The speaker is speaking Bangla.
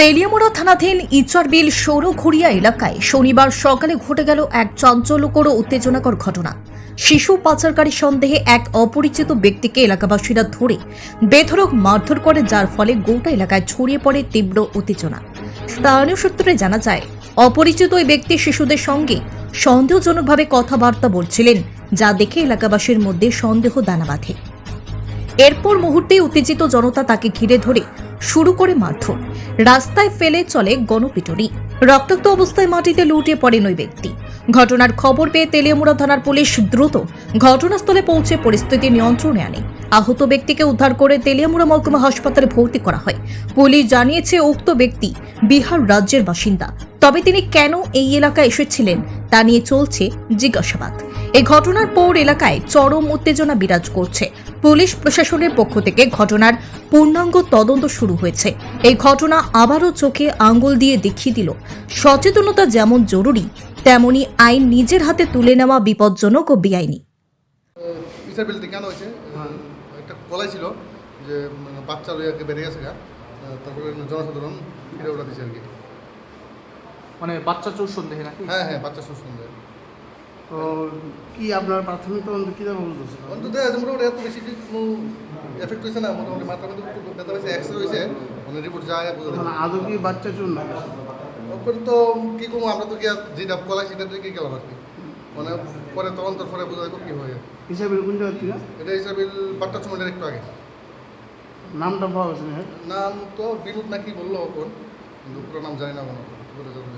তেলিয়ামুড়া থানাধীন ইচারবিল সৌরঘড়িয়া এলাকায় শনিবার সকালে ঘটে গেল এক চাঞ্চল্যকর ও উত্তেজনাকর ঘটনা। শিশু পাচারকারী সন্দেহে এক অপরিচিত ব্যক্তিকে এলাকাবাসীরা ধরে বেধরক মারধর করে, যার ফলে গোটা এলাকায় ছড়িয়ে পড়ে তীব্র উত্তেজনা। স্থানীয় সূত্রে জানা যায়, অপরিচিত ওই ব্যক্তি শিশুদের সঙ্গে সন্দেহজনকভাবে কথাবার্তা বলছিলেন, যা দেখে এলাকাবাসীর মধ্যে সন্দেহ দানা বাঁধে। এরপর মুহূর্তেই উত্তেজিত জনতা তাকে ঘিরে ধরে শুরু করে মারধর। রাস্তায় ফেলে চলে গণপিটুনি। রক্তাক্ত অবস্থায় মাটিতে লুটিয়ে পড়েন ওই ব্যক্তি। ঘটনার খবর পেয়ে তেলিয়ামুড়া থানার পুলিশ দ্রুত ঘটনাস্থলে পৌঁছে পরিস্থিতি নিয়ন্ত্রণে আনে। আহত ব্যক্তিকে উদ্ধার করে তেলিয়ামুড়া মহকুমা হাসপাতালে ভর্তি করা হয়। পুলিশ জানিয়েছে, উক্ত ব্যক্তি বিহার রাজ্যের বাসিন্দা। তবে তিনি কেন এই এলাকায় এসেছিলেন তা নিয়ে চলছে জিজ্ঞাসাবাদ। এই ঘটনার পর এলাকায় চরম উত্তেজনা বিরাজ করছে। পুলিশ প্রশাসনের পক্ষ থেকে ঘটনার পূর্ণাঙ্গ তদন্ত শুরু হয়েছে। এই ঘটনা আবারও চোখে আঙ্গুল দিয়ে দেখিয়ে দিল। সচেতনতা যেমন জরুরি তেমনি আইন নিজের হাতে তুলে নেওয়া বিপজ্জনক ও বেআইনি। বিচার বিলতে কেন হয়েছে? একটা কলাই ছিল যে মানে বাচ্চা লইয়াকে বেড়ে গেছে গা। তারপরে জনসাধারণ ফিরে ওটা দিছে আর কি। মানে বাচ্চা চোর সন্দেহে নাকি? হ্যাঁ হ্যাঁ বাচ্চা সুসন্দেহ তো কি আপনার প্রাথমিক তদন্ত কীভাবে বুঝতেছে অন্তত মোটামুটি এত বেশি কোনো এফেক্ট হয়েছে না মোটামুটি মাত্রা মধ্যে একটু ব্যথা হয়েছে এক্সরে হয়েছে মানে রিপোর্ট যায় বোঝা যায়। আদৌ কি বাচ্চা চুর না তো কি করব আমরা তো কি যেটা কলাই সেটা দিয়ে গেলাম আর কি মানে পরে তদন্তর পরে বোঝা যাবে কি হয়ে। হিসাবে কোন জায়গার থেকে? এটা হিসাবে বাট্টা সময় একটু আগে। নামটা পাওয়া গেছে নাম তো বিনোদ নাকি বলল ওপর কিন্তু পুরো নাম জানি না মনে মানে